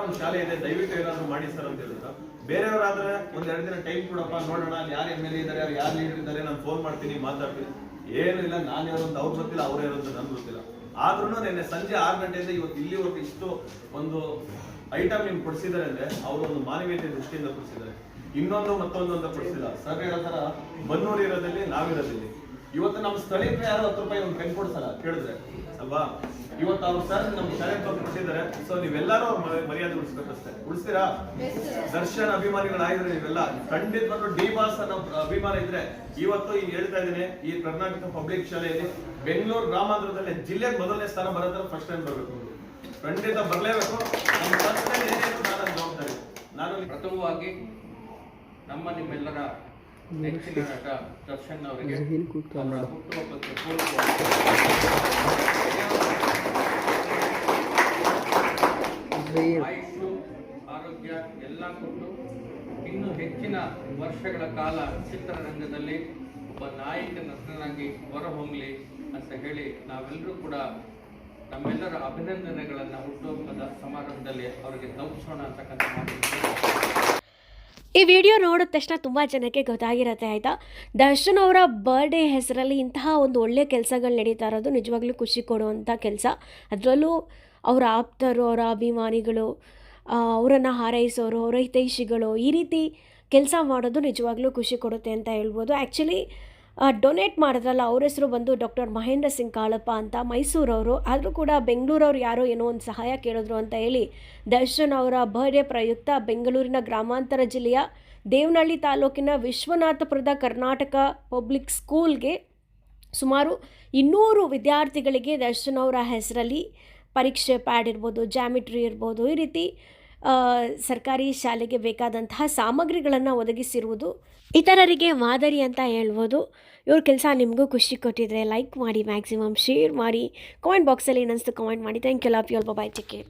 ಒಂದು ಶಾಲೆ ಇದೆ, ದಯವಿಟ್ಟು ಏನಾದ್ರು ಮಾಡಿ ಸರ್ ಅಂತ ಹೇಳಿದ್ರು. ಬೇರೆಯವರಾದ್ರೆ ಒಂದ್ ಎರಡು ದಿನ ಟೈಮ್ ಕೊಡಪ್ಪ, ನೋಡೋಣ, ಅಲ್ಲಿ ಯಾರು ಎಂ ಎಲ್ ಎ ಇದ್ದಾರೆ ಯಾರು ಲೀಡರ್ ಇದ್ದಾರೆ ನಾನು ಫೋನ್ ಮಾಡ್ತೀನಿ, ಮಾತಾಡ್ತೀನಿ. ಏನು ಇಲ್ಲ, ನಾನು ಯಾರು ಅಂತ ಅವ್ರು ಗೊತ್ತಿಲ್ಲ, ಅವ್ರು ಯಾರು ಅಂತ ನನ್ಗೆ ಗೊತ್ತಿಲ್ಲ. ಆದ್ರೂ ನೆನ್ನೆ ಸಂಜೆ ಆರು ಗಂಟೆಯಿಂದ ಇವತ್ತು ಇಲ್ಲಿವರೆಗೂ ಇಷ್ಟು ಒಂದು ಐಟಮ್ ನಿಮ್ಗೆ ಕೊಡಿಸಿದ್ದಾರೆ ಅಂದ್ರೆ ಅವರು ಒಂದು ಮಾನವೀಯತೆ ದೃಷ್ಟಿಯಿಂದ ಕೊಡಿಸಿದ್ದಾರೆ. ಇನ್ನೊಂದು ಮತ್ತೊಂದು ಅಂತ ಕೊಡಿಸಿಲ್ಲ. ಸರ್ ಹೇಳೋ ತರ ಬನ್ನೂರು ಇರೋದಲ್ಲಿ ನಾವಿರೋದಿಲ್ಲಿ ಇವತ್ತು ನಮ್ಮ ಸ್ಥಳೀಯರು ಯಾರು ಹತ್ತು ರೂಪಾಯಿ ಒಂದು ಪೆನ್ ಕೊಡ್ಸಲ್ಲ, ಕೇಳಿದ್ರೆ. ಅಲ್ವಾ? ಇವತ್ತು ಅವ್ರು ಸರ್ ನಮ್ಮ ಶಾಲೆ ಕಳಿಸಿದ್ದಾರೆ ಕೊಟ್ಟಿದ್ದಾರೆ ಸೊ ನೀವೆಲ್ಲರೂ ಅವ್ರ ಮರ್ಯಾದೆ ಉಳಿಸ್ಬೇಕಷ್ಟೇ ಉಳಿಸ್ತೀರಾ? ದರ್ಶನ್ ಅಭಿಮಾನಿಗಳಾಗಿದ್ರೆ ನೀವೆಲ್ಲ ಖಂಡಿತ ಬಂದು ಡಿ ಬಾಸ್ ಅನ್ನೋ ಅಭಿಮಾನ ಇದ್ರೆ ಇವತ್ತು ಈಗ ಹೇಳ್ತಾ ಇದ್ದೀನಿ ಈ ಕರ್ನಾಟಕ ಪಬ್ಲಿಕ್ ಶಾಲೆಯಲ್ಲಿ ಬೆಂಗಳೂರು ಗ್ರಾಮಾಂತರದಲ್ಲಿ ಜಿಲ್ಲೆಗೆ ಮೊದಲನೇ ಸ್ಥಾನ ಬರೋದ್ರೆ ಫಸ್ಟ್ ಟೈಮ್ ಬರಬೇಕು ಖಂಡಿತ ಬರಲೇಬೇಕು. ನಮ್ಮ ಸಂಸ್ಥೆಯಲ್ಲಿ ಏನೇನು ನಾನು ಜವಾಬ್ದಾರಿ? ನಾನು ಪ್ರಥಮವಾಗಿ ನಮ್ಮ ನಿಮ್ಮೆಲ್ಲರ ನೆಚ್ಚಿನ ನಟ ದರ್ಶನ್ ಅವರಿಗೆ ಆರೋಗ್ಯ ಎಲ್ಲ ಕೊಟ್ಟು ಇನ್ನು ಹೆಚ್ಚಿನ ವರ್ಷಗಳ ಕಾಲ ಚಿತ್ರರಂಗದಲ್ಲಿ ಒಬ್ಬ ನಾಯಕ ನಟನಾಗಿ ಹೊರಹೊಮ್ಮಲಿ ಅಂತ ಹೇಳಿ ನಾವೆಲ್ಲರೂ ಕೂಡ ನಮ್ಮೆಲ್ಲರ ಅಭಿನಂದನೆಗಳನ್ನು ಹುಟ್ಟುಹಬ್ಬದ ಸಮಾರಂಭದಲ್ಲಿ ಅವರಿಗೆ ತಲುಪಿಸೋಣ ಅಂತಕ್ಕಂಥ ಮಾತು ಈ ವಿಡಿಯೋ ನೋಡಿದ ತಕ್ಷಣ ತುಂಬ ಜನಕ್ಕೆ ಗೊತ್ತಾಗಿರುತ್ತೆ, ಆಯಿತಾ? ದರ್ಶನ್ ಅವರ ಬರ್ಡೇ ಹೆಸರಲ್ಲಿ ಇಂತಹ ಒಂದು ಒಳ್ಳೆಯ ಕೆಲಸಗಳು ನಡೀತಾ ಇರೋದು ನಿಜವಾಗ್ಲೂ ಖುಷಿ ಕೊಡುವಂಥ ಕೆಲಸ. ಅದರಲ್ಲೂ ಅವರ ಆಪ್ತರು, ಅವರ ಅಭಿಮಾನಿಗಳು ಅವರನ್ನು ಹಾರೈಸೋರು, ಅವರ ಹಿತೈಷಿಗಳು ಈ ರೀತಿ ಕೆಲಸ ಮಾಡೋದು ನಿಜವಾಗ್ಲೂ ಖುಷಿ ಕೊಡುತ್ತೆ ಅಂತ ಹೇಳ್ಬೋದು. ಆ್ಯಕ್ಚುಲಿ ಡೊನೇಟ್ ಮಾಡಿದ್ರಲ್ಲ, ಅವ್ರ ಹೆಸರು ಬಂದು ಡಾಕ್ಟರ್ ಮಹೇಂದ್ರ ಸಿಂಗ್ ಕಾಳಪ್ಪ ಅಂತ ಮೈಸೂರವರು. ಆದರೂ ಕೂಡ ಬೆಂಗಳೂರವ್ರು ಯಾರೋ ಏನೋ ಒಂದು ಸಹಾಯ ಕೇಳಿದ್ರು ಅಂತ ಹೇಳಿ ದರ್ಶನ್ ಅವರ ಬರ್ಡೇ ಪ್ರಯುಕ್ತ ಬೆಂಗಳೂರಿನ ಗ್ರಾಮಾಂತರ ಜಿಲ್ಲೆಯ ದೇವನಹಳ್ಳಿ ತಾಲೂಕಿನ ವಿಶ್ವನಾಥಪುರದ ಕರ್ನಾಟಕ ಪಬ್ಲಿಕ್ ಸ್ಕೂಲ್ಗೆ ಸುಮಾರು ಇನ್ನೂರು ವಿದ್ಯಾರ್ಥಿಗಳಿಗೆ ದರ್ಶನ್ ಅವರ ಹೆಸರಲ್ಲಿ ಪರೀಕ್ಷೆ ಪ್ಯಾಡ್ ಇರ್ಬೋದು ಜಾಮಿಟ್ರಿ ಇರ್ಬೋದು. ಈ ರೀತಿ ಸರ್ಕಾರಿ ಶಾಲೆಗೆ ಬೇಕಾದಂತಹ ಸಾಮಗ್ರಿಗಳನ್ನು ಒದಗಿಸಿರುವುದು ಇತರರಿಗೆ ಮಾದರಿ ಅಂತ ಹೇಳ್ಬೋದು. ಇವ್ರ ಕೆಲಸ ನಿಮಗೂ ಖುಷಿ ಕೊಟ್ಟಿದ್ರೆ ಲೈಕ್ ಮಾಡಿ ಮ್ಯಾಕ್ಸಿಮಮ್ ಶೇರ್ ಮಾಡಿ ಕಾಮೆಂಟ್ ಬಾಕ್ಸಲ್ಲಿ ಏನಿಸ್ತು ಕಾಮೆಂಟ್ ಮಾಡಿ. Thank you love you bye take care